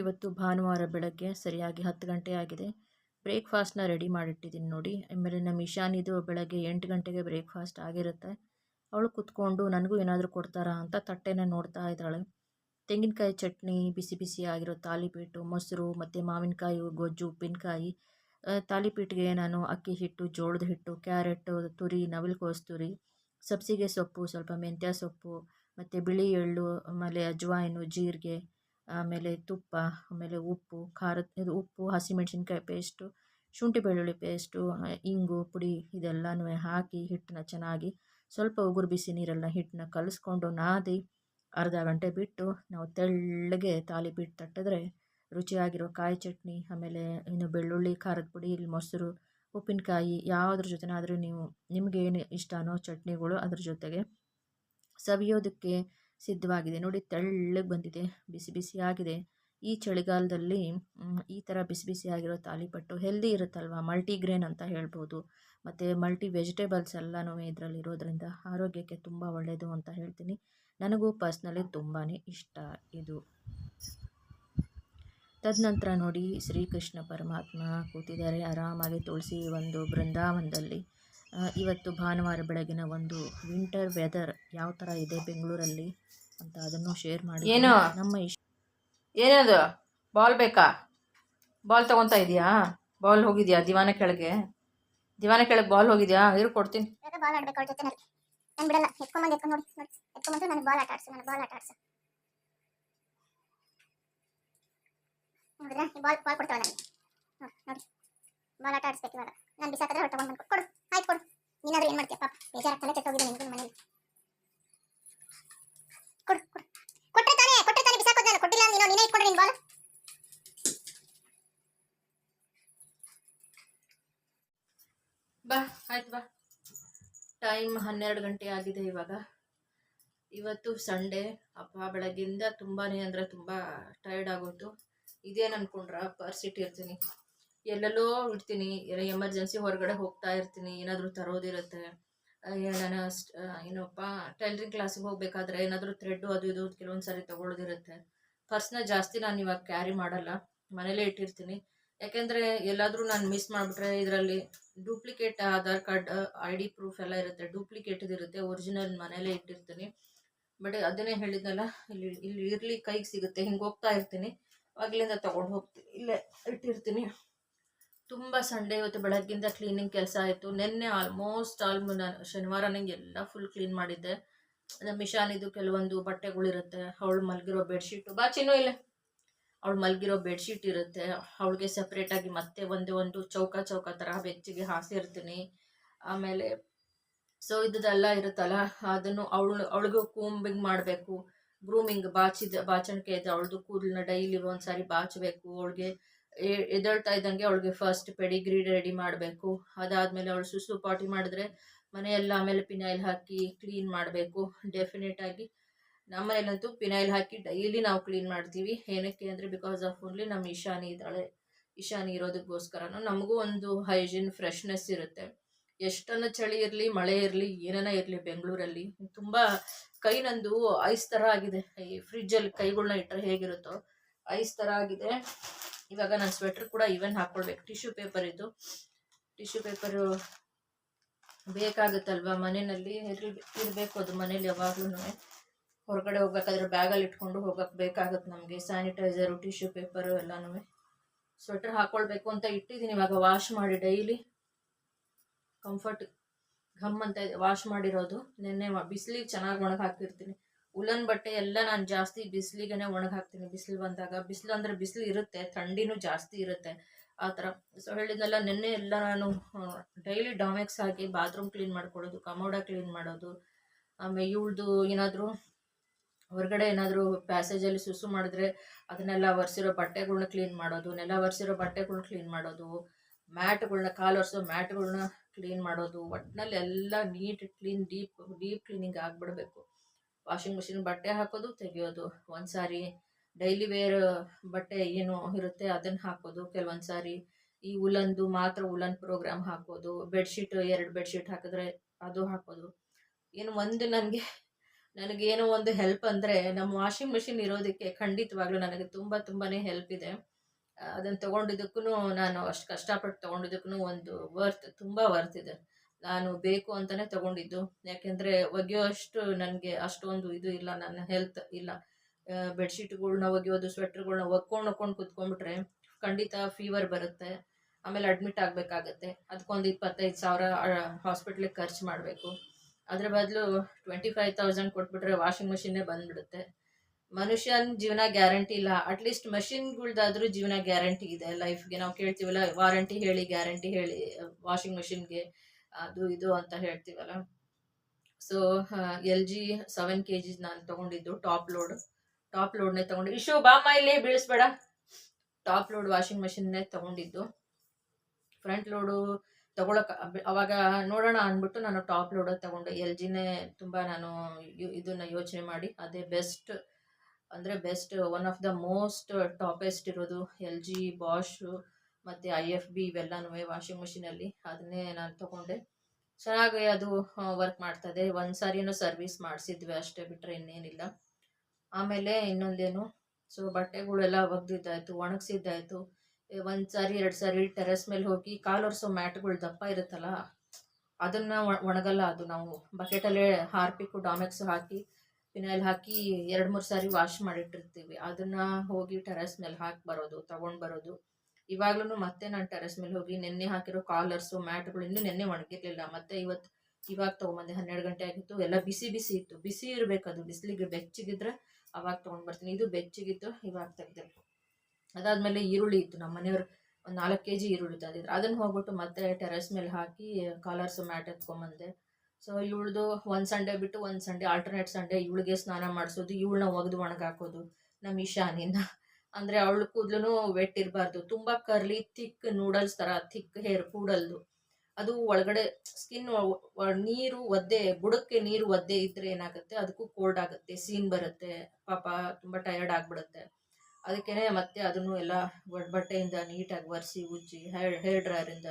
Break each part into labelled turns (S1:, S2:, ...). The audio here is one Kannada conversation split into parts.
S1: ಇವತ್ತು ಭಾನುವಾರ ಬೆಳಗ್ಗೆ ಸರಿಯಾಗಿ ಹತ್ತು ಗಂಟೆ ಆಗಿದೆ. ಬ್ರೇಕ್ಫಾಸ್ಟ್ನ ರೆಡಿ ಮಾಡಿಟ್ಟಿದ್ದೀನಿ ನೋಡಿ. ಆಮೇಲೆ ನಮ್ಮ ಇಶಾನಿದು ಬೆಳಗ್ಗೆ ಎಂಟು ಗಂಟೆಗೆ ಬ್ರೇಕ್ಫಾಸ್ಟ್ ಆಗಿರುತ್ತೆ. ಅವಳು ಕುತ್ಕೊಂಡು ನನಗೂ ಏನಾದರೂ ಕೊಡ್ತಾರಾ ಅಂತ ತಟ್ಟೆನ ನೋಡ್ತಾ ಇದ್ದಾಳೆ. ತೆಂಗಿನಕಾಯಿ ಚಟ್ನಿ ಬಿಸಿ ಬಿಸಿ ಆಗಿರೋ ತಾಲಿಪೀಟು, ಮೊಸರು, ಮತ್ತು ಮಾವಿನಕಾಯಿ, ಗೊಜ್ಜು, ಉಪ್ಪಿನಕಾಯಿ ತಾಲಿಪೀಟಿಗೆ ನಾನು ಅಕ್ಕಿ ಹಿಟ್ಟು, ಜೋಳದ ಹಿಟ್ಟು, ಕ್ಯಾರೆಟು, ತುರಿ, ನವಿಲುಕೋಸ್ ತುರಿ, ಸಬ್ಸಿಗೆ ಸೊಪ್ಪು, ಸ್ವಲ್ಪ ಮೆಂತ್ಯ ಸೊಪ್ಪು, ಮತ್ತು ಬಿಳಿ ಎಳ್ಳು, ಆಮೇಲೆ ಅಜ್ವಾಯಿನು, ಜೀರಿಗೆ ಆಮೇಲೆ ತುಪ್ಪ, ಆಮೇಲೆ ಉಪ್ಪು, ಖಾರದ ಇದು ಉಪ್ಪು, ಹಸಿಮೆಣ್ಸಿನ್ಕಾಯಿ ಪೇಸ್ಟು ಶುಂಠಿ ಬೆಳ್ಳುಳ್ಳಿ ಪೇಸ್ಟು ಇಂಗು, ಪುಡಿ ಇದೆಲ್ಲನೂ ಹಾಕಿ ಹಿಟ್ಟನ್ನ ಚೆನ್ನಾಗಿ ಸ್ವಲ್ಪ ಉಗುರು ಬಿಸಿ ನೀರೆಲ್ಲ ಹಿಟ್ಟನ್ನ ಕಲಸ್ಕೊಂಡು ನಾದಿ ಅರ್ಧ ಗಂಟೆ ಬಿಟ್ಟು ನಾವು ತೆಳ್ಳಗೆ ತಾಲಿಪೀಟ್ ತಟ್ಟಿದ್ರೆ ರುಚಿಯಾಗಿರೋ ಕಾಯಿ ಚಟ್ನಿ, ಆಮೇಲೆ ಇನ್ನು ಬೆಳ್ಳುಳ್ಳಿ, ಖಾರದ ಪುಡಿ, ಇಲ್ಲಿ ಮೊಸರು, ಉಪ್ಪಿನಕಾಯಿ ಯಾವುದ್ರ ಜೊತೆನಾದರೂ ನೀವು ನಿಮಗೇನು ಇಷ್ಟನೋ ಚಟ್ನಿಗಳು ಅದ್ರ ಜೊತೆಗೆ ಸವಿಯೋದಕ್ಕೆ ಸಿದ್ಧವಾಗಿದೆ. ನೋಡಿ, ತೆಳ್ಳಗೆ ಬಂದಿದೆ, ಬಿಸಿ ಬಿಸಿಯಾಗಿದೆ. ಈ ಚಳಿಗಾಲದಲ್ಲಿ ಈ ಥರ ಬಿಸಿ ಬಿಸಿ ಆಗಿರೋ ತಾಲಿಪಟ್ಟು ಹೆಲ್ದಿ ಇರುತ್ತಲ್ವ? ಮಲ್ಟಿಗ್ರೇನ್ ಅಂತ ಹೇಳ್ಬೋದು. ಮತ್ತು ಮಲ್ಟಿ ವೆಜಿಟೇಬಲ್ಸ್ ಎಲ್ಲನೂ ಇದರಲ್ಲಿ ಇರೋದ್ರಿಂದ ಆರೋಗ್ಯಕ್ಕೆ ತುಂಬ ಒಳ್ಳೆಯದು ಅಂತ ಹೇಳ್ತೀನಿ. ನನಗೂ ಪರ್ಸ್ನಲಿ ತುಂಬಾ ಇಷ್ಟ ಇದು. ತದನಂತರ ನೋಡಿ, ಶ್ರೀಕೃಷ್ಣ ಪರಮಾತ್ಮ ಕೂತಿದ್ದಾರೆ. ಆರಾಮಾಗಿ ತುಳಸಿ ಒಂದು ಬೃಂದಾವನದಲ್ಲಿ. ಇವತ್ತು ಭಾನುವಾರ ಬೆಳಗಿನ ಒಂದು ವಿಂಟರ್ ವೆದರ್ ಯಾವ ತರ ಇದೆ ಬೆಂಗಳೂರಲ್ಲಿ ಅಂತ ಅದನ್ನು ಶೇರ್ ಮಾಡಿ
S2: ಏನು?
S1: ನಮ್ಮ ಇಷ್ಟ
S2: ಏನದು? ಬಾಲ್ ಬೇಕಾ? ಬಾಲ್ ತಗೊತಾ ಇದೆಯಾ? ಬಾಲ್ ಹೋಗಿದ್ಯಾ ದಿವಾನ ಕೆಳಗೆ? ದಿವಾನ ಕೆಳಗೆ ಬಾಲ್ ಹೋಗಿದ್ಯಾ? ಇರು ಕೊಡ್ತೀನಿ.
S3: ಬಾಲ್ ಆಡ್ಬೇಕು ಅವ್ರ ಜೊತೆನಲ್ಲಿ ನಾನು ಬಿಡಲ್ಲ ಎತ್ಕೊಂಬಂದು ಎತ್ಕೊಂಡು ನೋಡಿ ನೋಡಿ. ಎತ್ಕೊಂಬಂದು ನನಗೆ ಬಾಲ್ ಆಟ ಆಡ್ಸು ನನಗೆ ಬಾಲ್ ಆಟ ಆಡ್ಸು. ನೋಡಿದ್ರೆ? ಈ ಬಾಲ್ ಬಾಲ್ ಕೊಡ್ತಾಳೆ ನನಗೆ ನೋಡಿ ನೋಡಿ. ಬಾಲ್ ಆಟ ಆಡಿಸ್ಬೇಕು ಇವಾಗ. ನಾನು ಬಿಸಾಕಿದ್ರೆ ಹೊರಟು ಬಂದು ಕೊಡು, ಆಯ್ತು ಕೊಡು. ನೀನಾದ್ರೂ ಏನು ಮಾಡ್ತೀಯ? ಪಾಪ ಬೇಜಾರ ತಲೆ ಕೆಟ್ಟೋಗಿದೆ ನಿಮ್ಮ ಮನೇಲಿ. ಕೊಡು ಕೊಡು. ಕೊಟ್ಟರೆ ತಾನೇ ಕೊಟ್ಟರೆ ತಾನೇ ಬಿಸಾಕೋದು ನಾನು. ಕೊಟ್ಟಿಲ್ಲ ನೀನು ನೀನೇ ಇಟ್ಕೊಂಡ್ರೆ ನಿನ್ನ ಬಾಲ್.
S1: ಬಾ, ಆಯ್ತು ಬಾ. ಟೈಮ್ ಹನ್ನೆರಡು ಗಂಟೆ ಆಗಿದೆ ಇವಾಗ. ಇವತ್ತು ಸಂಡೇ, ಅಪ್ಪ ಬೆಳಗ್ಗಿಂದ ತುಂಬಾ ಅಂದರೆ ತುಂಬ ಟಯರ್ಡ್ ಆಗೋಯ್ತು. ಇದೇನು ಅಂದ್ಕೊಂಡ್ರ ಪರ್ಸ್ ಇಟ್ಟಿರ್ತೀನಿ ಎಲ್ಲೆಲ್ಲೋ ಇಡ್ತೀನಿ ಎಮರ್ಜೆನ್ಸಿ ಹೊರಗಡೆ ಹೋಗ್ತಾ ಇರ್ತೀನಿ, ಏನಾದರೂ ತರೋದಿರುತ್ತೆ. ನಾನು ಏನಪ್ಪ, ಟೈಲರಿಂಗ್ ಕ್ಲಾಸಿಗೆ ಹೋಗಬೇಕಾದ್ರೆ ಏನಾದರೂ ಥ್ರೆಡ್ಡು ಅದು ಇದು ಕೆಲವೊಂದು ಸಾರಿ ತೊಗೊಳೋದಿರುತ್ತೆ ಪರ್ಸ್ನ ಜಾಸ್ತಿ ನಾನು ಇವಾಗ ಕ್ಯಾರಿ ಮಾಡಲ್ಲ, ಮನೇಲೇ ಇಟ್ಟಿರ್ತೀನಿ. ಯಾಕೆಂದರೆ ಎಲ್ಲಾದರೂ ನಾನು ಮಿಸ್ ಮಾಡಿಬಿಟ್ರೆ ಇದರಲ್ಲಿ duplicate Aadhaar card I D proof ಎಲ್ಲ ಇರುತ್ತೆ ಡೂಪ್ಲಿಕೇಟ್ ಇರುತ್ತೆ ಒರಿಜಿನಲ್ ಮನೇಲೇ ಇಟ್ಟಿರ್ತೀನಿ. ಬಟ್ ಅದನ್ನೇ ಹೇಳಿದ್ನಲ್ಲ, ಇಲ್ಲಿ ಇಲ್ಲಿ ಇರಲಿ, ಕೈಗೆ ಸಿಗುತ್ತೆ, ಹಿಂಗೆ ಹೋಗ್ತಾ ಇರ್ತೀನಿ. ಅವಾಗಲಿಂದ ತೊಗೊಂಡು ಹೋಗ್ತೀನಿ ಇಲ್ಲೇ ಇಟ್ಟಿರ್ತೀನಿ. ತುಂಬ ಸಂಡೇ ಇವತ್ತು ಬೆಳಗ್ಗಿಂದ ಕ್ಲೀನಿಂಗ್ ಕೆಲಸ ಆಯಿತು. ನಿನ್ನೆ ಆಲ್ಮೋಸ್ಟ್ ಆಲ್ ನಾನು ಶನಿವಾರ ನಂಗೆ ಎಲ್ಲ ಫುಲ್ ಕ್ಲೀನ್ ಮಾಡಿದ್ದೆ. ನಮ್ಮ ಮಿಶಾನಿದು ಕೆಲವೊಂದು ಬಟ್ಟೆಗಳಿರುತ್ತೆ ಅವಳು ಮಲಗಿರೋ ಬೆಡ್ಶೀಟು ಬಾ ಚಿನ್ನು ಇಲ್ಲ. ಅವಳು ಮಲಗಿರೋ ಬೆಡ್ಶೀಟ್ ಇರುತ್ತೆ. ಅವಳಿಗೆ ಸಪ್ರೇಟಾಗಿ ಮತ್ತೆ ಒಂದೇ ಒಂದು ಚೌಕ ಚೌಕ ಥರ ಬೆಚ್ಚಿಗೆ ಹಾಸಿರ್ತೀನಿ. ಆಮೇಲೆ ಸೊ ಇದ್ದದೆಲ್ಲ ಇರುತ್ತಲ್ಲ, ಅದನ್ನು ಅವಳು, ಅವಳಿಗೂ ಕೂಂಬಿಂಗ್ ಮಾಡಬೇಕು. ಗ್ರೂಮಿಂಗ್ ಬಾಚಿದ, ಬಾಚಣಿಕೆ ಇದೆ. ಅವಳದು ಕೂದಲನ್ನ ಡೈಲಿ ಒಂದು ಸಾರಿ ಬಾಚಬೇಕು. ಅವಳಿಗೆ ಎದ್ದೇಳ್ತಾ ಇದ್ದಂಗೆ ಅವಳಿಗೆ ಫಸ್ಟ್ ಪೆಡಿಗ್ರಿ ರೆಡಿ ಮಾಡಬೇಕು. ಅದಾದಮೇಲೆ ಅವಳು ಸುಸು ಪಾಟಿ ಮಾಡಿದ್ರೆ ಮನೆಯೆಲ್ಲ ಆಮೇಲೆ ಪಿನಾಯಿಲ್ ಹಾಕಿ ಕ್ಲೀನ್ ಮಾಡಬೇಕು. ಡೆಫಿನೆಟ್ ಆಗಿ ನಮ್ಮನೇಲಂತೂ ಪಿನಾಯಿಲ್ ಹಾಕಿ ಡೈಲಿ ನಾವು ಕ್ಲೀನ್ ಮಾಡ್ತೀವಿ. ಏನಕ್ಕೆ ಅಂದರೆ ಬಿಕಾಸ್ ಆಫ್ ಓನ್ಲಿ ನಮ್ಮ ಇಶಾನಿ ಇದ್ದಾಳೆ. ಇಶಾನಿ ಇರೋದಕ್ಕೋಸ್ಕರನೂ ನಮಗೂ ಒಂದು ಹೈಜೀನ್ ಫ್ರೆಶ್ನೆಸ್ ಇರುತ್ತೆ. ಎಷ್ಟನ್ನ ಚಳಿ ಇರಲಿ, ಮಳೆ ಇರಲಿ, ಏನನ ಇರಲಿ ಬೆಂಗಳೂರಲ್ಲಿ, ತುಂಬ ಕೈ ನಂದು ಐಸ್ ಥರ ಆಗಿದೆ. ಈ ಫ್ರಿಜ್ಜಲ್ಲಿ ಕೈಗಳನ್ನ ಇಟ್ಟರೆ ಹೇಗಿರುತ್ತೋ ಐಸ್ ಥರ ಆಗಿದೆ. ಇವಾಗ ನಾನು ಸ್ವೆಟರ್ ಕೂಡ ಇವನ್ ಹಾಕೊಳ್ಬೇಕು. ಟಿಶ್ಯೂ ಪೇಪರ್ ಇದು. ಟಿಶ್ಯೂ ಪೇಪರು ಬೇಕಾಗುತ್ತಲ್ವಾ? ಮನೆಯಲ್ಲಿ ಇರಬೇಕು ಅದು ಮನೇಲಿ ಯಾವಾಗ್ಲೂ ಹೊರಗಡೆ ಹೋಗ್ಬೇಕಾದ್ರೆ ಬ್ಯಾಗಲ್ಲಿ ಇಟ್ಕೊಂಡು ಹೋಗಕ್ಕೆ ಬೇಕಾಗುತ್ತೆ ನಮಗೆ. ಸ್ಯಾನಿಟೈಸರು ಟಿಶ್ಯೂ ಪೇಪರು ಎಲ್ಲನೂ. ಸ್ವೆಟರ್ ಹಾಕ್ಕೊಳ್ಬೇಕು ಅಂತ ಇಟ್ಟಿದ್ದೀನಿ ಇವಾಗ ವಾಶ್ ಮಾಡಿ ಡೈಲಿ ಕಂಫರ್ಟ್ ಘಮ್ ಅಂತ ವಾಶ್ ಮಾಡಿರೋದು. ನಿನ್ನೆ ಬಿಸಿಲಿಗೆ ಚೆನ್ನಾಗಿ ಒಣಗಿ ಹಾಕಿರ್ತೀನಿ ಉಲನ್ ಬಟ್ಟೆ ಎಲ್ಲ ನಾನು ಜಾಸ್ತಿ ಬಿಸಿಲಿಗೆನೆ ಒಣಗಿ ಹಾಕ್ತೀನಿ ಬಿಸಿಲು ಬಂದಾಗ, ಬಿಸಿಲು ಅಂದರೆ ಬಿಸಿಲು ಇರುತ್ತೆ, ಥಂಡಿನೂ ಜಾಸ್ತಿ ಇರುತ್ತೆ. ಆ ಥರ. ಸೊ ಹೇಳಿದ್ನೆಲ್ಲ, ನಿನ್ನೆ ಎಲ್ಲ ನಾನು ಡೈಲಿ ಡಾಮೆಕ್ಸ್ ಹಾಕಿ ಬಾತ್ರೂಮ್ ಕ್ಲೀನ್ ಮಾಡ್ಕೊಳ್ಳೋದು, ಕಮೋಡ ಕ್ಲೀನ್ ಮಾಡೋದು, ಆಮೇಲೆ ಇವಳ್ದು ಏನಾದರೂ, ಹೊರಗಡೆ ಏನಾದರೂ ಪ್ಯಾಸೇಜಲ್ಲಿ ಸುಸು ಮಾಡಿದ್ರೆ ಅದನ್ನೆಲ್ಲ ಒರೆಸಿರೋ ಬಟ್ಟೆಗಳ್ನ ಕ್ಲೀನ್ ಮಾಡೋದು, ನೆಲ ಒರೆಸಿರೋ ಬಟ್ಟೆಗಳ್ನ ಕ್ಲೀನ್ ಮಾಡೋದು, ಮ್ಯಾಟ್ಗಳನ್ನ, ಕಾಲು ಒರೆಸೋ ಮ್ಯಾಟ್ಗಳನ್ನ ಕ್ಲೀನ್ ಮಾಡೋದು ಒಟ್ಟಿನಲ್ಲಿ ಎಲ್ಲ neat clean deep deep cleaning ಆಗಿಬಿಡ್ಬೇಕು. Washing machine ಬಟ್ಟೆ ಹಾಕೋದು, ತೆಗೆಯೋದು. ಒಂದು ಸಾರಿ ಡೈಲಿ ವೇರ್ ಬಟ್ಟೆ ಏನು ಇರುತ್ತೆ ಅದನ್ನು ಹಾಕೋದು. ಕೆಲವೊಂದು ಸಾರಿ ಈ ಉಲನ್ದು ಮಾತ್ರ ಉಲನ್ ಪ್ರೋಗ್ರಾಮ್ ಹಾಕೋದು. ಬೆಡ್ಶೀಟ್ ಎರಡು ಬೆಡ್ಶೀಟ್ ಹಾಕಿದ್ರೆ ಅದು ಹಾಕೋದು. ಏನು ಒಂದು ನನಗೆ, ನನಗೇನೋ ಒಂದು ಹೆಲ್ಪ್ ಅಂದರೆ ನಮ್ಮ ವಾಷಿಂಗ್ ಮಿಷಿನ್ ಇರೋದಕ್ಕೆ ಖಂಡಿತವಾಗ್ಲೂ ನನಗೆ ತುಂಬ ತುಂಬಾ ಹೆಲ್ಪ್ ಇದೆ. ಅದನ್ನು ತೊಗೊಂಡಿದ್ದಕ್ಕೂ ನಾನು ಅಷ್ಟು ಕಷ್ಟಪಟ್ಟು ತೊಗೊಂಡಿದ್ದಕ್ಕೂ ಒಂದು ವರ್ತ್ ತುಂಬ ವರ್ತ್ ಇದೆ. ನಾನು ಬೇಕು ಅಂತಲೇ ತಗೊಂಡಿದ್ದು. ಯಾಕೆಂದರೆ ಒಗೆಯೋಷ್ಟು ನನಗೆ ಅಷ್ಟೊಂದು ಇದು ಇಲ್ಲ, ನನ್ನ ಹೆಲ್ತ್ ಇಲ್ಲ. ಬೆಡ್ಶೀಟ್ಗಳ್ನ ಒಗೆಯೋದು ಸ್ವೆಟ್ರ್ಗಳ್ನ ಒಕ್ಕೊಂಡು ಒಕ್ಕೊಂಡು ಕುತ್ಕೊಂಡ್ಬಿಟ್ರೆ ಖಂಡಿತ ಫೀವರ್ ಬರುತ್ತೆ. ಆಮೇಲೆ ಅಡ್ಮಿಟ್ ಆಗಬೇಕಾಗತ್ತೆ. ಅದಕ್ಕೊಂದು ಇಪ್ಪತ್ತೈದು ಸಾವಿರ ಹಾಸ್ಪಿಟ್ಲಿಗೆ ಖರ್ಚು ಮಾಡಬೇಕು. ಅದ್ರ ಬದಲು ಟ್ವೆಂಟಿ ಫೈವ್ ತೌಸಂಡ್ ಕೊಟ್ಬಿಟ್ರೆ ವಾಷಿಂಗ್ ಮಿಷಿನ್ನೇ ಬಂದ್ಬಿಡುತ್ತೆ. ಮನುಷ್ಯನ ಜೀವನ ಗ್ಯಾರಂಟಿ ಇಲ್ಲ. ಅಟ್ಲೀಸ್ಟ್ ಮಷಿನ್ಗಳ್ದಾದ್ರೂ ಜೀವನ ಗ್ಯಾರಂಟಿ ಇದೆ. ಲೈಫ್ಗೆ ನಾವು ಕೇಳ್ತೀವಲ್ಲ ವಾರಂಟಿ ಹೇಳಿ ಗ್ಯಾರಂಟಿ ಹೇಳಿ ವಾಷಿಂಗ್ ಮಿಷಿನ್ಗೆ ಅದು ಇದು ಅಂತ ಹೇಳ್ತೀವಲ್ಲ. So L G seven K G ನಾನು ತಗೊಂಡಿದ್ದು ಟಾಪ್ ಲೋಡ್ ಟಾಪ್ ಲೋಡ್ನೇ ತಗೊಂಡಿದ್ದು ಇಶು ಬಾಮ ಇಲ್ಲಿ, ಬೀಳಿಸ್ಬೇಡ. ಟಾಪ್ ಲೋಡ್ ವಾಷಿಂಗ್ ಮಿಷಿನ್ನೇ ತಗೊಂಡಿದ್ದು. ಫ್ರಂಟ್ ಲೋಡು ತಗೊಳಕ್ ಅವಾಗ ನೋಡೋಣ ಅಂದ್ಬಿಟ್ಟು ನಾನು ಟಾಪ್ ಲೋಡ್ ತಗೊಂಡೆ. ಎಲ್ ಜಿನೇ ತುಂಬ ನಾನು ಇದನ್ನ ಯೋಚನೆ ಮಾಡಿ. ಅದೇ ಬೆಸ್ಟ್ ಅಂದರೆ best one of the most topest ಇರೋದು ಎಲ್ ಜಿ ಬಾಷು ಮತ್ತು ಐ ಎಫ್ ಬಿ ಇವೆಲ್ಲನೂ ವಾಷಿಂಗ್ ಮಿಷಿನಲ್ಲಿ ಅದನ್ನೇ ನಾನು ತೊಗೊಂಡೆ. ಚೆನ್ನಾಗಿ ಅದು ವರ್ಕ್ ಮಾಡ್ತದೆ. ಒಂದು ಸಾರಿನೂ ಸರ್ವಿಸ್ ಮಾಡಿಸಿದ್ವಿ ಅಷ್ಟೇ ಬಿಟ್ಟರೆ ಇನ್ನೇನಿಲ್ಲ. ಆಮೇಲೆ ಇನ್ನೊಂದೇನು ಸೊ ಬಟ್ಟೆಗಳೆಲ್ಲ ಒಗ್ದಿದ್ದಾಯಿತು, ಒಣಗಿಸಿದ್ದಾಯಿತು. ಒಂದು ಸಾರಿ, ಎರಡು ಸಾರಿ ಟೆರೆಸ್ ಮೇಲೆ ಹೋಗಿ ಕಾಲು ಒರೆಸೋ ಮ್ಯಾಟ್ಗಳು ದಪ್ಪ ಇರುತ್ತಲ್ಲ, ಅದನ್ನು ಒಣಗಲ್ಲ ಅದು ನಾವು. ಬಕೆಟಲ್ಲೇ ಹಾರ್ಪಿಕ್ಕು ಡಾಮೆಕ್ಸ್ ಹಾಕಿ ಫಿನೈಲ್ ಹಾಕಿ ಎರಡು ಮೂರು ಸಾರಿ ವಾಶ್ ಮಾಡಿಟ್ಟಿರ್ತೀವಿ. ಅದನ್ನು ಹೋಗಿ ಟೆರೆಸ್ ಮೇಲೆ ಹಾಕಿ ಬರೋದು, ತೊಗೊಂಡು ಬರೋದು. ಇವಾಗ್ಲೂ ಮತ್ತೆ ನಾನು ಟೆರೆಸ್ ಮೇಲೆ ಹೋಗಿ ನೆನ್ನೆ ಹಾಕಿರೋ ಕಾಲರ್ಸು ಮ್ಯಾಟ್ಗಳು ಇನ್ನೂ ನೆನ್ನೆ ಒಣಗಿರ್ಲಿಲ್ಲ. ಮತ್ತೆ ಇವತ್ತು ಇವಾಗ ತೊಗೊಂಬಂದೆ ಹನ್ನೆರಡು ಗಂಟೆ ಆಗಿತ್ತು. ಎಲ್ಲ ಬಿಸಿ ಬಿಸಿ ಇತ್ತು. ಬಿಸಿ ಇರಬೇಕು ಅದು. ಬಿಸಿಲಿಗೆ ಬೆಚ್ಚಗಿದ್ರೆ ಅವಾಗ ತೊಗೊಂಡು ಬರ್ತೀನಿ ಇದು ಬೆಚ್ಚಗಿತ್ತು, ಇವಾಗ ತೆಗ್ದೆ ಅದಾದಮೇಲೆ ಈರುಳ್ಳಿ ಇತ್ತು. ನಮ್ಮ ಮನೆಯವರು ಒಂದು ನಾಲ್ಕು ಕೆ ಜಿ ಈರುಳ್ಳಿ ತಂದಿದ್ರು. ಅದನ್ನು ಹೋಗ್ಬಿಟ್ಟು ಮತ್ತೆ ಟೆರೆಸ್ ಮೇಲೆ ಹಾಕಿ ಕಾಲರ್ಸು ಮ್ಯಾಟ್ ಎತ್ಕೊಂಬಂದೆ. ಸೊ ಇವಳ್ದು ಒಂದು ಸಂಡೇ ಬಿಟ್ಟು ಒಂದು ಸಂಡೇ ಆಲ್ಟರ್ನೇಟ್ ಸಂಡೆ ಇವಳಿಗೆ ಸ್ನಾನ ಮಾಡಿಸೋದು ಇವಳನ್ನ ಒಗೆದು ಒಣಗಾಕೋದು ನಮ್ಮ ಇಶಾನಿನ ಅಂದರೆ ಅವಳ ಕೂದಲು ವೆಟ್ ಇರಬಾರ್ದು ತುಂಬ ಕರ್ಲಿ ಥಿಕ್ ನೂಡಲ್ಸ್ ಥರ ಥಿಕ್ ಹೇರ್ ಕೂಡಲ್ದು. ಅದು ಒಳಗಡೆ ಸ್ಕಿನ್ ನೀರು ಒದ್ದೆ, ಬುಡಕ್ಕೆ ನೀರು ಒದ್ದೆ ಇದ್ರೆ ಏನಾಗುತ್ತೆ? ಅದಕ್ಕೂ ಕೋಲ್ಡ್ ಆಗುತ್ತೆ, ಸೀನ್ ಬರುತ್ತೆ, ಪಾಪ ತುಂಬ ಟಯರ್ಡ್ ಆಗಿಬಿಡುತ್ತೆ. ಅದಕ್ಕೇನೆ ಮತ್ತೆ ಅದನ್ನು ಎಲ್ಲ ಬಟ್ಟೆಯಿಂದ ನೀಟಾಗಿ ಒರೆಸಿ, ಉಜ್ಜಿ ಹೇರ್ ಹೇರ್ ಡ್ರೈಯರಿಂದ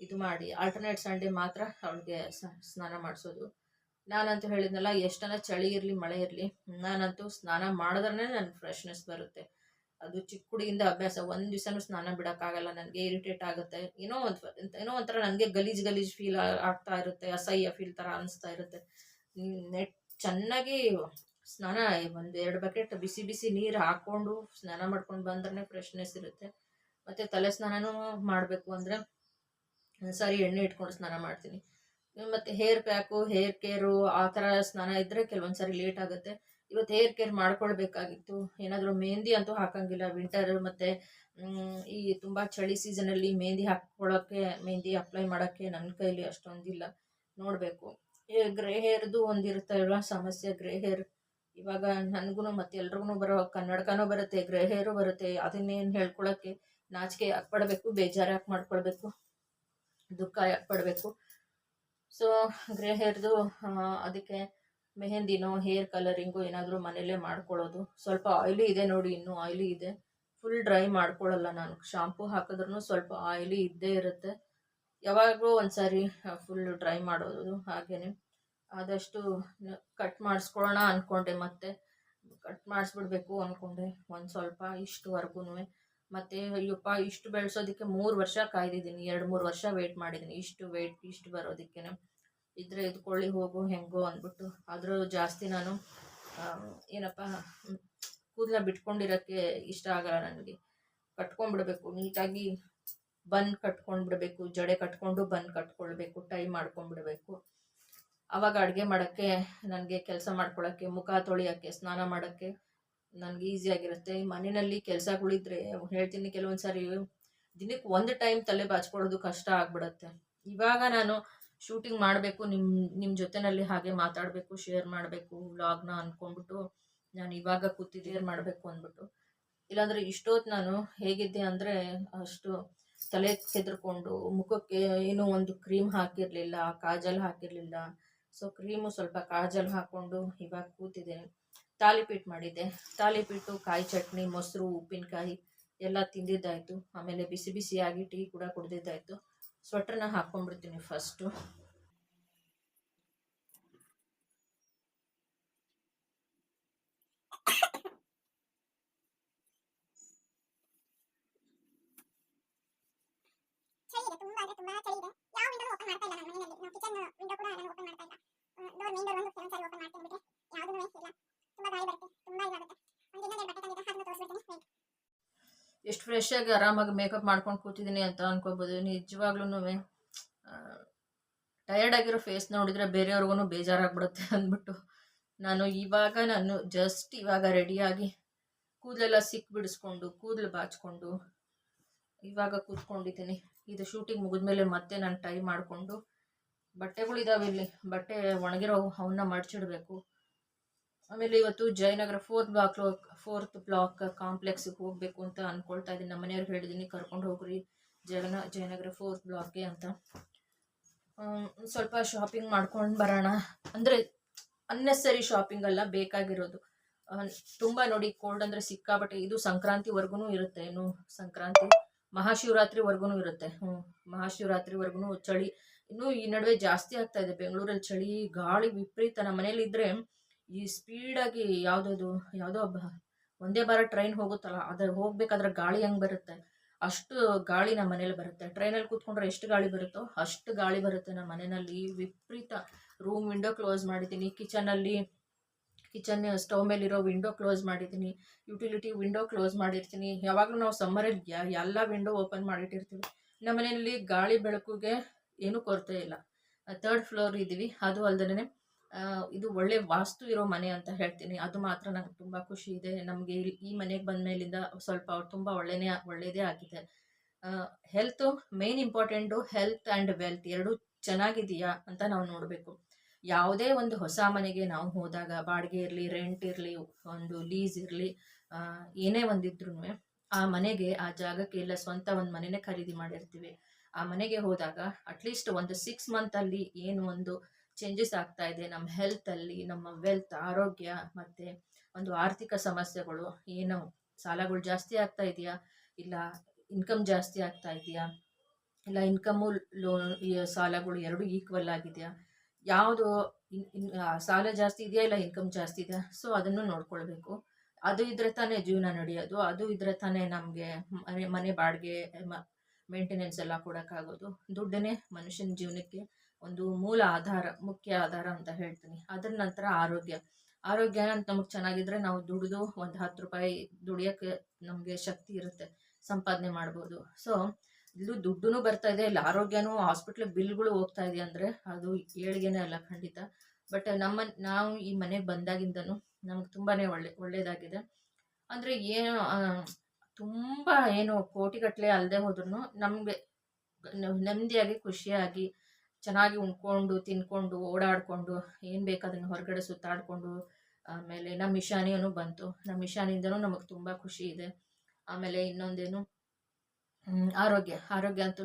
S1: ಇದು ಮಾಡಿ ಆಲ್ಟರ್ನೇಟ್ ಸಂಡೇ ಮಾತ್ರ ಅವಳಿಗೆ ಸ್ನಾನ ಮಾಡಿಸೋದು. ನಾನಂತೂ ಹೇಳಿದ್ನಲ್ಲ ಎಷ್ಟನ ಚಳಿ ಇರಲಿ, ಮಳೆ ಇರಲಿ, ನಾನಂತೂ ಸ್ನಾನ ಮಾಡಿದ್ರೆ ನನ್ನ ಫ್ರೆಶ್ನೆಸ್ ಬರುತ್ತೆ. ಅದು ಚಿಕ್ಕ ಹುಡುಗಿಂದ ಅಭ್ಯಾಸ. ಒಂದು ದಿವಸನೂ ಸ್ನಾನ ಬಿಡಕ್ಕಾಗಲ್ಲ, ನನಗೆ ಇರಿಟೇಟ್ ಆಗುತ್ತೆ. ಏನೋ ಒಂದು ಏನೋ ಒಂಥರ ನನಗೆ ಗಲೀಜ್ ಗಲೀಜ್ ಫೀಲ್ ಆಗ್ತಾ ಇರುತ್ತೆ, ಅಸಹ್ಯ ಫೀಲ್ ಥರ ಅನಿಸ್ತಾ ಇರುತ್ತೆ. ನೆಟ್ ಚೆನ್ನಾಗಿ ಸ್ನಾನ, ಒಂದು ಎರಡು ಬಕೆಟ್ ಬಿಸಿ ಬಿಸಿ ನೀರು ಹಾಕ್ಕೊಂಡು ಸ್ನಾನ ಮಾಡ್ಕೊಂಡು ಬಂದ್ರೆ ಫ್ರೆಶ್ನೆಸ್ ಇರುತ್ತೆ. ಮತ್ತು ತಲೆ ಸ್ನಾನನೂ ಮಾಡಬೇಕು ಅಂದರೆ ಸರಿ ಎಣ್ಣೆ ಇಟ್ಕೊಂಡು ಸ್ನಾನ ಮಾಡ್ತೀನಿ. ಮತ್ತು ಹೇರ್ ಪ್ಯಾಕು ಹೇರ್ ಕೇರು ಆ ಥರ ಸ್ನಾನ ಇದ್ರೆ ಕೆಲವೊಂದು ಸಾರಿ ಲೇಟ್ ಆಗುತ್ತೆ. ಇವತ್ತು ಹೇರ್ ಕೇರ್ ಮಾಡ್ಕೊಳ್ಬೇಕಾಗಿತ್ತು. ಏನಾದರೂ ಮೆಹಂದಿ ಅಂತೂ ಹಾಕಂಗಿಲ್ಲ. ವಿಂಟರ್ ಮತ್ತು ಈ ತುಂಬ ಚಳಿ ಸೀಸನಲ್ಲಿ ಮೆಹಂದಿ ಹಾಕ್ಕೊಳ್ಳೋಕ್ಕೆ ಮೆಹಂದಿ ಅಪ್ಲೈ ಮಾಡೋಕ್ಕೆ ನನ್ನ ಕೈಲಿ ಅಷ್ಟೊಂದಿಲ್ಲ. ನೋಡಬೇಕು. ಗ್ರೇ ಹೇರ್ದು ಒಂದಿರುತ್ತಲ್ವ ಸಮಸ್ಯೆ ಗ್ರೇ ಹೇರ್ ಇವಾಗ ನನಗೂ ಮತ್ತೆ ಎಲ್ರಿಗೂ ಬರೋ ಕನ್ನಡಕನೂ ಬರುತ್ತೆ ಗ್ರೇ ಹೇರು ಬರುತ್ತೆ. ಅದನ್ನೇನು ಹೇಳ್ಕೊಳಕ್ಕೆ ನಾಚಿಕೆ ಯಾಕೆ ಪಡಬೇಕು ಬೇಜಾರು ಯಾಕೆ ಮಾಡ್ಕೊಳ್ಬೇಕು ದುಃಖ ಯಾಕೆ ಪಡಬೇಕು ಸೊ ಗ್ರೇ ಹೇರ್ದು ಅದಕ್ಕೆ ಮೆಹಂದಿನೋ, ಹೇರ್ ಕಲರಿಂಗು ಏನಾದರೂ ಮನೇಲೇ ಮಾಡ್ಕೊಳ್ಳೋದು. ಸ್ವಲ್ಪ ಆಯಿಲಿ ಇದೆ ನೋಡಿ, ಇನ್ನೂ ಆಯಿಲಿ ಇದೆ. ಫುಲ್ ಡ್ರೈ ಮಾಡ್ಕೊಳ್ಳಲ್ಲ ನಾನು. ಶಾಂಪೂ ಹಾಕಿದ್ರೂ ಸ್ವಲ್ಪ ಆಯಿಲಿ ಇದ್ದೇ ಇರುತ್ತೆ. ಯಾವಾಗಲೂ ಒಂದು ಸಾರಿ ಫುಲ್ ಡ್ರೈ ಮಾಡೋದು ಹಾಗೆಯೇ ಆದಷ್ಟು ಕಟ್ ಮಾಡಿಸ್ಕೊಳ್ಳೋಣ ಅಂದ್ಕೊಂಡೆ ಮತ್ತೆ. ಕಟ್ ಮಾಡಿಸ್ಬಿಡ್ಬೇಕು ಅಂದ್ಕೊಂಡೆ ಒಂದು ಸ್ವಲ್ಪ ಇಷ್ಟುವರೆಗೂ ಮತ್ತು, ಅಯ್ಯಪ್ಪ, ಇಷ್ಟು ಬೆಳೆಸೋದಕ್ಕೆ ಮೂರು ವರ್ಷ ಕಾಯ್ದಿದ್ದೀನಿ. ಎರಡು ಮೂರು ವರ್ಷ ವೆಯ್ಟ್ ಮಾಡಿದ್ದೀನಿ. ಇಷ್ಟು ವೆಯ್ಟ್ ಇಷ್ಟು ಬರೋದಕ್ಕೆ ಇದ್ರೆ ಇದ್ಕೊಳ್ಳಿ ಹೋಗು, ಹೆಂಗೋ ಅಂದ್ಬಿಟ್ಟು. ಆದರೂ ಜಾಸ್ತಿ ನಾನು ಏನಪ್ಪ ಕೂದಲ ಬಿಟ್ಕೊಂಡಿರೋಕ್ಕೆ ಇಷ್ಟ ಆಗಲ್ಲ ನನಗೆ. ಕಟ್ಕೊಂಡ್ಬಿಡ್ಬೇಕು, ನೀಟಾಗಿ ಬನ್ ಕಟ್ಕೊಂಡ್ಬಿಡ್ಬೇಕು, ಜಡೆ ಕಟ್ಕೊಂಡು ಬನ್ ಕಟ್ಕೊಳ್ಬೇಕು, ಟೈ ಮಾಡ್ಕೊಂಡ್ಬಿಡ್ಬೇಕು. ಆವಾಗ ಅಡುಗೆ ಮಾಡೋಕ್ಕೆ, ನನಗೆ ಕೆಲಸ ಮಾಡ್ಕೊಳ್ಳೋಕ್ಕೆ ಮುಖ ತೊಳಿಯೋಕ್ಕೆ, ಸ್ನಾನ ಮಾಡೋಕ್ಕೆ ನನಗೆ ಈಸಿಯಾಗಿರುತ್ತೆ ಮನೆಯಲ್ಲಿ ಕೆಲಸಗಳಿದ್ರೆ, ಹೇಳ್ತೀನಿ ಕೆಲವೊಂದು ಸಾರಿ ದಿನಕ್ಕೆ ಒಂದು ಟೈಮ್ ತಲೆ ಬಾಚ್ಕೊಳ್ಳೋದು ಕಷ್ಟ ಆಗ್ಬಿಡುತ್ತೆ. ಇವಾಗ ನಾನು ಶೂಟಿಂಗ್ ಮಾಡಬೇಕು ನಿಮ್ಮ ನಿಮ್ಮ ಜೊತೆನಲ್ಲಿ ಹಾಗೆ ಮಾತಾಡಬೇಕು ಶೇರ್ ಮಾಡಬೇಕು ವ್ಲಾಗ್ನ ಅಂದ್ಕೊಂಡ್ಬಿಟ್ಟು ನಾನು ಇವಾಗ ಕೂತಿದ್ದು ಮಾಡಬೇಕು ಅಂದ್ಬಿಟ್ಟು. ಇಲ್ಲಾಂದರೆ ಇಷ್ಟೊತ್ತು ನಾನು ಹೇಗಿದ್ದೆ ಅಂದರೆ ಅಷ್ಟು ತಲೆ ಕೆದ್ರಕೊಂಡು ಮುಖಕ್ಕೆ ಏನೋ ಒಂದು ಕ್ರೀಮ್ ಹಾಕಿರಲಿಲ್ಲ, ಕಾಜಲ್ ಹಾಕಿರಲಿಲ್ಲ. ಸೊ ಕ್ರೀಮು ಸ್ವಲ್ಪ ಕಾಜಲ್ ಹಾಕ್ಕೊಂಡು ಇವಾಗ ಕೂತಿದ್ದೇನೆ. ತಾಲಿಪೀಟ್ ಮಾಡಿದ್ದೆ. ತಾಲಿಪೀಟು ಕಾಯಿ ಚಟ್ನಿ, ಮೊಸರು, ಉಪ್ಪಿನಕಾಯಿ ಎಲ್ಲ ತಿಂದಿದ್ದಾಯಿತು. ಆಮೇಲೆ ಬಿಸಿ ಬಿಸಿಯಾಗಿ ಟೀ ಕೂಡ ಕುಡ್ದಿದ್ದಾಯಿತು. ಸ್ವೆಟ್ರನ್ನ ಹಾಕ್ಕೊಂಡ್ಬಿಡ್ತೀನಿ ಫಸ್ಟು
S3: ಚಳಿ ಇದೆ ತುಂಬಾ ಅಂದ್ರೆ ತುಂಬಾ ಚಳಿ ಇದೆ ಯಾವ ವಿಂಡೋ ಓಪನ್ ಮಾಡ್ತಾ ಇಲ್ಲ ನಾನು
S1: ಎಷ್ಟು ಫ್ರೆಶ್ ಆಗಿ ಆರಾಮಾಗಿ ಮೇಕಪ್ ಮಾಡ್ಕೊಂಡು ಕೂತಿದ್ದೀನಿ ಅಂತ ಅನ್ಕೋಬೋದು. ನಿಜವಾಗ್ಲೂ ಟಯರ್ಡ್ ಆಗಿರೋ ಫೇಸ್ ನೋಡಿದ್ರೆ ಬೇರೆಯವ್ರಿಗೂ ಬೇಜಾರಾಗ್ಬಿಡುತ್ತೆ ಅಂದ್ಬಿಟ್ಟು ನಾನು ಇವಾಗ ನಾನು ಜಸ್ಟ್ ಇವಾಗ ರೆಡಿಯಾಗಿ ಕೂದಲೆಲ್ಲ ಸಿಕ್ ಬಿಡಿಸ್ಕೊಂಡು, ಕೂದಲು ಬಾಚ್ಕೊಂಡು ಇವಾಗ ಕೂತ್ಕೊಂಡಿದ್ದೀನಿ. ಇದು ಶೂಟಿಂಗ್ ಮುಗಿದ್ಮೇಲೆ ಮತ್ತೆ ನಾನು ಟೈ ಮಾಡಿಕೊಂಡು ಬಟ್ಟೆಗಳಿದಾವೆ ಇಲ್ಲಿ. ಬಟ್ಟೆ ಒಣಗಿರೋ ಅವನ್ನ ಮಡ್ಚಿಡ್ಬೇಕು. ಆಮೇಲೆ ಇವತ್ತು Jayanagar fourth block fourth block ಕಾಂಪ್ಲೆಕ್ಸಿಗೆ ಹೋಗಬೇಕು ಅಂತ ಅನ್ಕೊಳ್ತಾ ಇದ್ದೀನಿ ನಮ್ಮ ಮನೆಯವ್ರು ಹೇಳಿದ್ದೀನಿ ಕರ್ಕೊಂಡು ಹೋಗ್ರಿ ಜಗನ, ಜಯನಗರ ಫೋರ್ತ್ ಬ್ಲಾಕ್ಗೆ ಅಂತ. ಸ್ವಲ್ಪ ಶಾಪಿಂಗ್ ಮಾಡ್ಕೊಂಡು ಬರೋಣ. ಅಂದರೆ ಅನ್ನೆಸರಿ ಶಾಪಿಂಗ್ ಅಲ್ಲ, ಬೇಕಾಗಿರೋದು. ತುಂಬಾ ನೋಡಿ ಕೋಲ್ಡ್ ಅಂದರೆ ಸಿಕ್ಕಾಬಟ್ಟೆ ಇದು ಸಂಕ್ರಾಂತಿವರೆಗೂ ಇರುತ್ತೆ, ಏನು ಸಂಕ್ರಾಂತಿ? ಮಹಾಶಿವರಾತ್ರಿವರೆಗೂ ಇರುತ್ತೆ. ಹ್ಞೂ ಮಹಾಶಿವರಾತ್ರಿವರೆಗೂ ಚಳಿ. ಇನ್ನೂ ಈ ನಡುವೆ ಜಾಸ್ತಿ ಆಗ್ತಾ ಇದೆ. ಬೆಂಗಳೂರಲ್ಲಿ ಚಳಿ, ಗಾಳಿ ವಿಪರೀತ. ನಮ್ಮ ಮನೇಲಿ ಇದ್ದರೆ ಈ ಸ್ಪೀಡಾಗಿ ಯಾವುದದು, ಯಾವುದೋ ಒಂದೇ ಬಾರ ಟ್ರೈನ್ ಹೋಗುತ್ತಲ್ಲ ಅದು ಹೋಗ್ಬೇಕಾದ್ರೆ ಗಾಳಿ ಹೆಂಗೆ ಬರುತ್ತೆ? ಅಷ್ಟು ಗಾಳಿ ನಮ್ಮ ಮನೇಲಿ ಬರುತ್ತೆ. ಟ್ರೈನಲ್ಲಿ ಕೂತ್ಕೊಂಡ್ರೆ ಎಷ್ಟು ಗಾಳಿ ಬರುತ್ತೋ ಅಷ್ಟು ಗಾಳಿ ಬರುತ್ತೆ ನಮ್ಮ ಮನೆಯಲ್ಲಿ ವಿಪರೀತ ರೂಮ್ ವಿಂಡೋ ಕ್ಲೋಸ್ ಮಾಡಿದ್ದೀನಿ. ಕಿಚನಲ್ಲಿ ಕಿಚನ್ ಸ್ಟವ್ ಮೇಲಿರೋ ವಿಂಡೋ ಕ್ಲೋಸ್ ಮಾಡಿದ್ದೀನಿ. ಯುಟಿಲಿಟಿ ವಿಂಡೋ ಕ್ಲೋಸ್ ಮಾಡಿರ್ತೀನಿ. ಯಾವಾಗಲೂ ನಾವು ಸಮ್ಮರಲ್ಲಿ ಎಲ್ಲ ವಿಂಡೋ ಓಪನ್ ಮಾಡಿಟ್ಟಿರ್ತೀವಿ. ನಮ್ಮ ಮನೆಯಲ್ಲಿ ಗಾಳಿ ಬೆಳಕಿಗೆ ಏನೂ ಕೊರತೆ ಇಲ್ಲ. ತರ್ಡ್ ಫ್ಲೋರ್ ಇದ್ದೀವಿ. ಅದು ಅಲ್ಲದೇ ಇದು ಒಳ್ಳೆ ವಾಸ್ತು ಇರೋ ಮನೆ ಅಂತ ಹೇಳ್ತೀನಿ. ಅದು ಮಾತ್ರ ನಂಗೆ ತುಂಬ ಖುಷಿ ಇದೆ. ನಮಗೆ ಈ ಮನೆಗೆ ಬಂದ ಮೇಲಿಂದ ಸ್ವಲ್ಪ ತುಂಬ ಒಳ್ಳೆನೇ ಒಳ್ಳೆಯದೇ ಆಗಿದೆ. Health main important health and wealth ಎರಡೂ ಚೆನ್ನಾಗಿದೆಯಾ ಅಂತ ನಾವು ನೋಡಬೇಕು. ಯಾವುದೇ ಒಂದು ಹೊಸ ಮನೆಗೆ ನಾವು ಹೋದಾಗ ಬಾಡಿಗೆ ಇರಲಿ ರೆಂಟ್ ಇರಲಿ, ಒಂದು ಲೀಸ್ ಇರಲಿ ಏನೇ ಒಂದಿದ್ರೂ ಆ ಮನೆಗೆ, ಆ ಜಾಗಕ್ಕೆ ಇಲ್ಲ ಸ್ವಂತ ಒಂದು ಮನೆನೇ ಖರೀದಿ ಮಾಡಿರ್ತೀವಿ. ಆ ಮನೆಗೆ ಹೋದಾಗ ಅಟ್ಲೀಸ್ಟ್ ಒಂದು ಸಿಕ್ಸ್ ಮಂತಲ್ಲಿ ಏನು ಒಂದು ಚೇಂಜಸ್ ಆಗ್ತಾ ಇದೆ. ನಮ್ಮ ಹೆಲ್ತಲ್ಲಿ ನಮ್ಮ ವೆಲ್ತ್ ಆರೋಗ್ಯ, ಮತ್ತು ಒಂದು ಆರ್ಥಿಕ ಸಮಸ್ಯೆಗಳು, ಏನು ಸಾಲಗಳು ಜಾಸ್ತಿ ಆಗ್ತಾ ಇದೆಯಾ? ಇಲ್ಲ ಇನ್ಕಮ್ ಜಾಸ್ತಿ ಆಗ್ತಾ ಇದೆಯಾ? ಇಲ್ಲ ಇನ್ಕಮು ಲೋನ್ ಸಾಲಗಳು ಎರಡು ಈಕ್ವಲ್ ಆಗಿದೆಯಾ? ಯಾವುದು ಸಾಲ ಜಾಸ್ತಿ ಇದೆಯಾ? ಇಲ್ಲ ಇನ್ಕಮ್ ಜಾಸ್ತಿ ಇದೆಯಾ? ಸೊ ಅದನ್ನು ನೋಡ್ಕೊಳ್ಬೇಕು. ಅದು ಇದ್ರೆ ತಾನೇ ಜೀವನ ನಡೆಯೋದು. ಅದು ಇದ್ರೆ ತಾನೇ ನಮಗೆ ಮನೆ ಮನೆ ಬಾಡಿಗೆ ಮೇಂಟೆನೆನ್ಸ್ ಎಲ್ಲ ಕೊಡೋಕ್ಕಾಗೋದು. ದುಡ್ಡನ್ನೇ ಮನುಷ್ಯನ ಜೀವನಕ್ಕೆ ಒಂದು ಮೂಲ ಆಧಾರ, ಮುಖ್ಯ ಆಧಾರ ಅಂತ ಹೇಳ್ತೀನಿ. ಅದ್ರ ನಂತರ ಆರೋಗ್ಯ. ಆರೋಗ್ಯ ನಮಗೆ ಚೆನ್ನಾಗಿದ್ರೆ ನಾವು ದುಡಿದು ಒಂದು ಹತ್ತು ರೂಪಾಯಿ ದುಡಿಯೋಕ್ಕೆ ನಮಗೆ ಶಕ್ತಿ ಇರುತ್ತೆ, ಸಂಪಾದನೆ ಮಾಡ್ಬೋದು. ಸೊ ಇಲ್ಲೂ ದುಡ್ಡು ಬರ್ತಾ ಇದೆ, ಇಲ್ಲ ಆರೋಗ್ಯನೂ ಹಾಸ್ಪಿಟ್ಲ್ ಬಿಲ್ಗಳು ಹೋಗ್ತಾ ಇದೆ ಅಂದರೆ ಅದು ಏಳಿಗೆನೇ ಅಲ್ಲ ಖಂಡಿತ. ಬಟ್ ನಮ್ಮ, ನಾವು ಈ ಮನೆಗೆ ಬಂದಾಗಿಂದನು ನಮ್ಗೆ ತುಂಬಾ ಒಳ್ಳೆ ಒಳ್ಳೆಯದಾಗಿದೆ ಅಂದರೆ ಏನು ತುಂಬ ಏನು ಕೋಟಿಗಟ್ಟಲೆ ಅಲ್ಲದೆ ಹೋದ್ರು ನಮಗೆ ನೆಮ್ಮದಿಯಾಗಿ ಖುಷಿಯಾಗಿ ಚೆನ್ನಾಗಿ ಉಣ್ಕೊಂಡು, ತಿನ್ಕೊಂಡು, ಓಡಾಡಿಕೊಂಡು, ಏನು ಬೇಕು ಅದನ್ನು ಹೊರಗಡೆ ಸುತ್ತಾಡಿಕೊಂಡು, ಆಮೇಲೆ ನಮ್ಮ ಇಶಾನಿಯೂ ಬಂತು. ನಮ್ಮ ಇಶಾನಿಯಿಂದನೂ ನಮಗೆ ತುಂಬ ಖುಷಿ ಇದೆ. ಆಮೇಲೆ ಇನ್ನೊಂದೇನು ಆರೋಗ್ಯ. ಆರೋಗ್ಯ ಅಂತೂ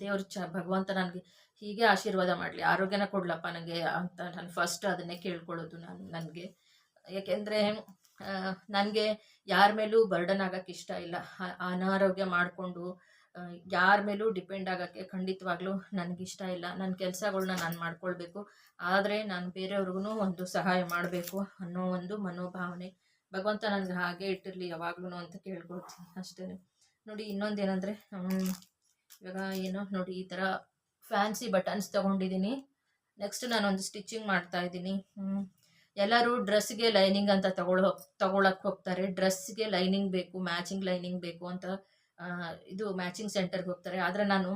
S1: ದೇವ್ರ ಚ, ಭಗವಂತ ನನಗೆ ಹೀಗೆ ಆಶೀರ್ವಾದ ಮಾಡಲಿ. ಆರೋಗ್ಯನ ಕೊಡ್ಲಪ್ಪ ನನಗೆ ಅಂತ ನಾನು ಫಸ್ಟ್ ಅದನ್ನೇ ಕೇಳ್ಕೊಳ್ಳೋದು ನಾನು, ನನಗೆ. ಯಾಕೆಂದರೆ ನನಗೆ ಯಾರ ಮೇಲೂ ಬರ್ಡನ್ ಆಗೋಕ್ಕೆ ಇಷ್ಟ ಇಲ್ಲ. ಅನಾರೋಗ್ಯ ಮಾಡಿಕೊಂಡು ಯಾರ ಮೇಲೂ ಡಿಪೆಂಡ್ ಆಗೋಕ್ಕೆ ಖಂಡಿತವಾಗ್ಲೂ ನನಗಿಷ್ಟ ಇಲ್ಲ. ನನ್ನ ಕೆಲಸಗಳನ್ನ ನಾನು ಮಾಡ್ಕೊಳ್ಬೇಕು. ಆದರೆ ನಾನು ಬೇರೆಯವ್ರಿಗೂ ಒಂದು ಸಹಾಯ ಮಾಡಬೇಕು ಅನ್ನೋ ಒಂದು ಮನೋಭಾವನೆ ಭಗವಂತ ನನಗೆ ಹಾಗೆ ಇಟ್ಟಿರಲಿ ಯಾವಾಗ್ಲೂ ಅಂತ ಕೇಳ್ಕೊಳ್ತೀನಿ ಅಷ್ಟೇ. ನೋಡಿ ಇನ್ನೊಂದೇನೆಂದರೆ ಇವಾಗ ಏನೋ ನೋಡಿ, ಈ ಥರ ಫ್ಯಾನ್ಸಿ ಬಟನ್ಸ್ ತೊಗೊಂಡಿದ್ದೀನಿ ನೆಕ್ಸ್ಟ್ ನಾನೊಂದು ಸ್ಟಿಚಿಂಗ್ ಮಾಡ್ತಾ ಇದ್ದೀನಿ. ಎಲ್ಲರೂ ಡ್ರೆಸ್ಗೆ ಲೈನಿಂಗ್ ಅಂತ ತಗೊಳ್ಳೋ ತಗೊಳಕ್ಕೆ ಹೋಗ್ತಾರೆ. ಡ್ರೆಸ್ಗೆ ಲೈನಿಂಗ್ ಬೇಕು, ಮ್ಯಾಚಿಂಗ್ ಲೈನಿಂಗ್ ಬೇಕು ಅಂತ ಇದು ಮ್ಯಾಚಿಂಗ್ ಸೆಂಟರ್ಗೆ ಹೋಗ್ತಾರೆ. ಆದರೆ ನಾನು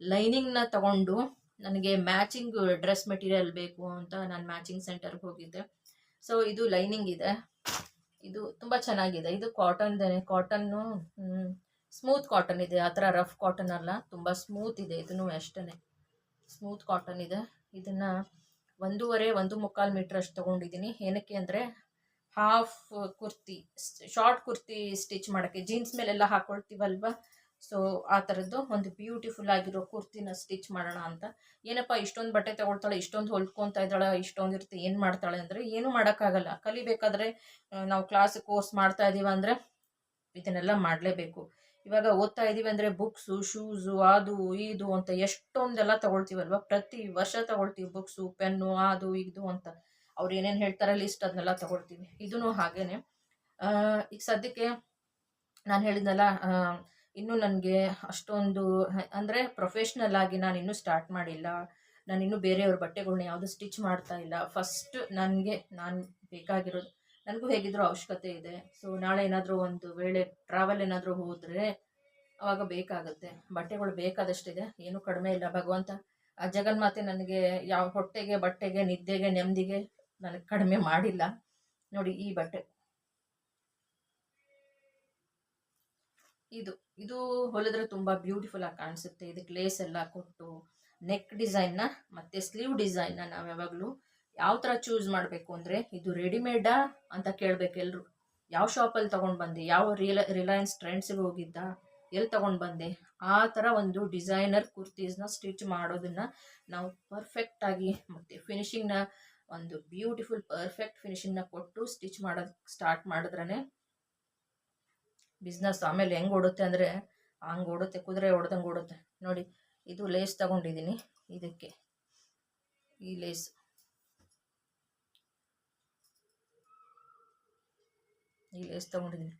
S1: ಲೈನಿಂಗ್ನ ತಗೊಂಡು ನನಗೆ ಮ್ಯಾಚಿಂಗ್ ಡ್ರೆಸ್ ಮೆಟೀರಿಯಲ್ ಬೇಕು ಅಂತ ನಾನು ಮ್ಯಾಚಿಂಗ್ ಸೆಂಟರ್ಗೆ ಹೋಗಿದ್ದೆ. ಸೊ ಇದು ಲೈನಿಂಗ್ ಇದೆ. ಇದು ತುಂಬ ಚೆನ್ನಾಗಿದೆ. ಇದು ಕಾಟನ್ ಕಾಟನ್ನು ಸ್ಮೂತ್ ಕಾಟನ್ ಇದೆ. ಆ ಥರ ರಫ್ ಕಾಟನ್ ಅಲ್ಲ. ತುಂಬ ಸ್ಮೂತ್ ಇದೆ ಇದನ್ನು ಅಷ್ಟೇ ಸ್ಮೂತ್ ಕಾಟನ್ ಇದೆ. ಇದನ್ನು ಒಂದೂವರೆ, ಒಂದು ಮುಕ್ಕಾಲು ಮೀಟ್ರ್ ಅಷ್ಟು ತೊಗೊಂಡಿದ್ದೀನಿ. ಏನಕ್ಕೆ ಅಂದರೆ half kurti short kurti stitch ಮಾಡೋಕ್ಕೆ. ಜೀನ್ಸ್ ಮೇಲೆಲ್ಲ ಹಾಕೊಳ್ತೀವಲ್ವ? ಸೊ ಆ ಥರದ್ದು ಒಂದು ಬ್ಯೂಟಿಫುಲ್ ಆಗಿರೋ ಕುರ್ತಿನ ಸ್ಟಿಚ್ ಮಾಡೋಣ ಅಂತ. ಏನಪ್ಪ, ಇಷ್ಟೊಂದು ಬಟ್ಟೆ ತಗೊಳ್ತಾಳೆ, ಇಷ್ಟೊಂದು ಹೊಲ್ಕೊತಾ ಇದ್ದಾಳೆ, ಇಷ್ಟೊಂದು ಇರುತ್ತೆ ಏನು ಮಾಡ್ತಾಳೆ ಅಂದರೆ ಏನೂ ಮಾಡೋಕ್ಕಾಗಲ್ಲ. ಕಲಿಬೇಕಾದ್ರೆ ನಾವು ಕ್ಲಾಸ್ ಕೋರ್ಸ್ ಮಾಡ್ತಾ ಇದ್ದೀವಿ ಅಂದರೆ ಇದನ್ನೆಲ್ಲ ಮಾಡಲೇಬೇಕು. ಇವಾಗ ಓದ್ತಾ ಇದ್ದೀವಿ ಅಂದರೆ ಬುಕ್ಸು ಶೂಸು ಅದು, ಇದು ಅಂತ ಎಷ್ಟೊಂದೆಲ್ಲ ತಗೊಳ್ತೀವಲ್ವ? ಪ್ರತಿ ವರ್ಷ ತಗೊಳ್ತೀವಿ ಬುಕ್ಸು ಪೆನ್ನು ಅದು, ಇದು ಅಂತ. ಅವ್ರು ಏನೇನು ಹೇಳ್ತಾರೆ ಲಿಸ್ಟ್ ಅದನ್ನೆಲ್ಲ ತಗೊಳ್ತೀವಿ. ಇದೂ ಹಾಗೇನೆ. ಈಗ ಸದ್ಯಕ್ಕೆ ನಾನು ಹೇಳಿದ್ನಲ್ಲ ಇನ್ನೂ ನನಗೆ ಅಷ್ಟೊಂದು, ಅಂದರೆ ಪ್ರೊಫೆಷ್ನಲ್ ಆಗಿ ನಾನು ಇನ್ನೂ ಸ್ಟಾರ್ಟ್ ಮಾಡಿಲ್ಲ. ನಾನು ಇನ್ನೂ ಬೇರೆಯವ್ರ ಬಟ್ಟೆಗಳನ್ನ ಯಾವುದು ಸ್ಟಿಚ್ ಮಾಡ್ತಾ ಇಲ್ಲ. ಫಸ್ಟ್ ನನಗೆ, ನಾನು ಬೇಕಾಗಿರೋದು, ನನಗೂ ಹೇಗಿದ್ರೂ ಅವಶ್ಯಕತೆ ಇದೆ. ಸೊ ನಾಳೆ ಏನಾದರೂ ಒಂದು ವೇಳೆ ಟ್ರಾವೆಲ್ ಏನಾದರೂ ಹೋದರೆ ಅವಾಗ ಬೇಕಾಗುತ್ತೆ. ಬಟ್ಟೆಗಳು ಬೇಕಾದಷ್ಟಿದೆ. ಏನೂ ಕಡಿಮೆ ಇಲ್ಲ. ಭಗವಂತ ಆ ಜಗನ್ಮಾತೆ ನನಗೆ ಯಾವ ಹೊಟ್ಟೆಗೆ, ಬಟ್ಟೆಗೆ, ನಿದ್ದೆಗೆ, ನೆಮ್ಮದಿಗೆ ನನಗೆ ಕಡಿಮೆ ಮಾಡಿಲ್ಲ. ನೋಡಿ ಈ ಬಟ್ಟೆ. ಇದು ಇದು ಹೊಲಿದ್ರೆ ತುಂಬ ಬ್ಯೂಟಿಫುಲ್ ಆಗಿ ಕಾಣಿಸುತ್ತೆ. ಇದಕ್ಕೆ ಲೇಸ್ ಎಲ್ಲ ಕೊಟ್ಟು ನೆಕ್ ಡಿಸೈನ್ನ ಮತ್ತು ಸ್ಲೀವ್ ಡಿಸೈನ್ನ ನಾವು ಯಾವಾಗಲೂ ಯಾವ ಥರ ಚೂಸ್ ಮಾಡಬೇಕು ಅಂದರೆ ಇದು ರೆಡಿಮೇಡಾ ಅಂತ ಕೇಳಬೇಕು ಎಲ್ಲರೂ ಯಾವ ಶಾಪಲ್ಲಿ ತೊಗೊಂಡು ಬಂದೆ, ಯಾವ ರಿಲ ರಿಲಯನ್ಸ್ ಟ್ರೆಂಡ್ಸಿಗೆ ಹೋಗಿದ್ದ ಎಲ್ಲಿ ತೊಗೊಂಡು ಬಂದೆ, ಆ ಥರ ಒಂದು ಡಿಸೈನರ್ ಕುರ್ತೀಸ್ನ ಸ್ಟಿಚ್ ಮಾಡೋದನ್ನು ನಾವು ಪರ್ಫೆಕ್ಟಾಗಿ ಮತ್ತು ಫಿನಿಶಿಂಗ್ನ ಒಂದು ಬ್ಯೂಟಿಫುಲ್ ಪರ್ಫೆಕ್ಟ್ ಫಿನಿಶಿಂಗ್ನ ಕೊಟ್ಟು ಸ್ಟಿಚ್ ಮಾಡೋದು ಸ್ಟಾರ್ಟ್ ಮಾಡಿದ್ರೇ ಬಿಸ್ನೆಸ್ ಆಮೇಲೆ ಹೆಂಗೆ ಓಡುತ್ತೆ ಅಂದರೆ ಹಂಗೆ ಓಡುತ್ತೆ, ಕುದುರೆ ಹೊಡೆದಂಗೆ ಓಡುತ್ತೆ. ನೋಡಿ, ಇದು ಲೇಸ್ ತಗೊಂಡಿದ್ದೀನಿ ಇದಕ್ಕೆ ಈ ಲೇಸ್ ಈ ಲೇಸ್ ತಗೊಂಡಿದ್ದೀನಿ